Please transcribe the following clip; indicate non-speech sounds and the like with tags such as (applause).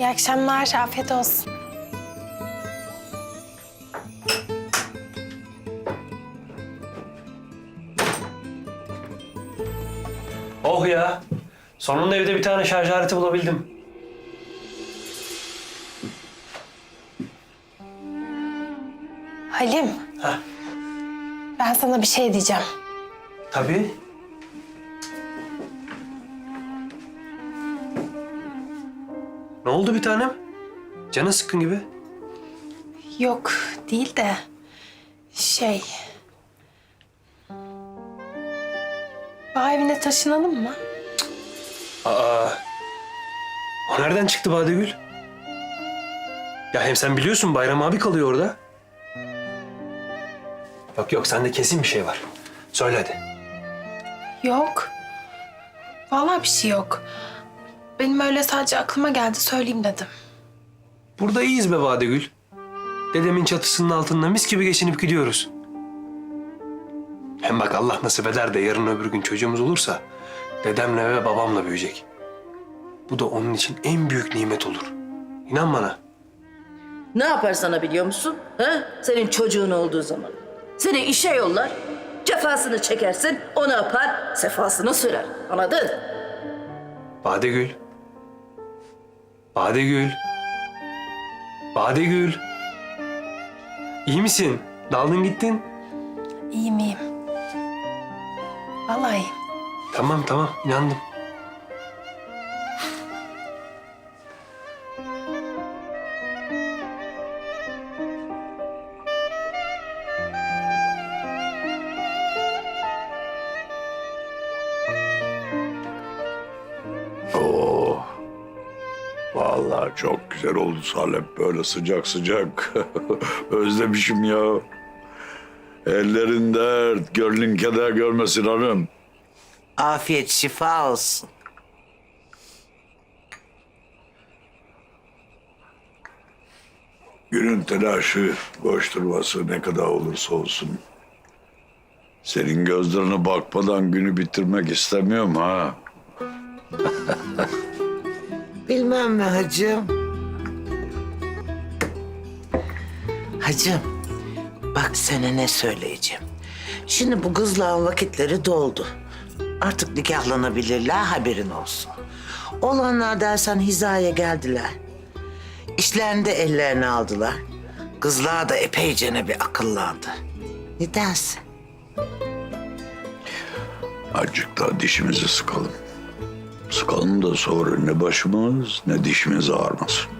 İyi akşamlar, afiyet olsun. Oh ya. Sonunda evde bir tane şarj aleti bulabildim. Halim, Heh. ben sana bir şey diyeceğim. Tabii. Ne oldu bir tanem? Canın sıkkın gibi. Yok, değil de şey... Bağ evine taşınalım mı? Aa. O nereden çıktı Badegül? Ya hem sen biliyorsun Bayram abi kalıyor orada. Yok yok sende kesin bir şey var. Söyle hadi. Yok. Vallahi bir şey yok. Benim öyle sadece aklıma geldi söyleyeyim dedim. Burada iyiyiz be Badegül. Dedemin çatısının altında mis gibi geçinip gidiyoruz. Hem bak Allah nasip eder de yarın öbür gün çocuğumuz olursa dedemle ve babamla büyüyecek. Bu da onun için en büyük nimet olur. İnan bana. Ne yapar sana biliyor musun? Ha? Senin çocuğun olduğu zaman. Seni işe yollar, cefasını çekersin, o ne yapar? Sefasını sürer. Anladın? Badegül. Badegül. Badegül. İyi misin? Daldın gittin. İyiyim iyiyim. Vallahi iyiyim. Tamam tamam inandım. Vallahi çok güzel oldu Salep böyle sıcak sıcak. (laughs) Özlemişim ya. Ellerin dert, gönlün keder görmesin hanım. Afiyet şifa olsun. Günün telaşı, koşturması ne kadar olursa olsun. Senin gözlerine bakmadan günü bitirmek istemiyorum ha. (laughs) Bilmem mi hacım? Hacım, bak sana ne söyleyeceğim. Şimdi bu kızların vakitleri doldu. Artık nikahlanabilirler haberin olsun. Olanlar dersen hizaya geldiler. İşlerini de ellerine aldılar. Kızlar da epeyce bir akıllandı. Ne dersin? Azıcık daha dişimizi sıkalım. Sıkalım da sonra ne başımız ne dişimiz ağrımasın.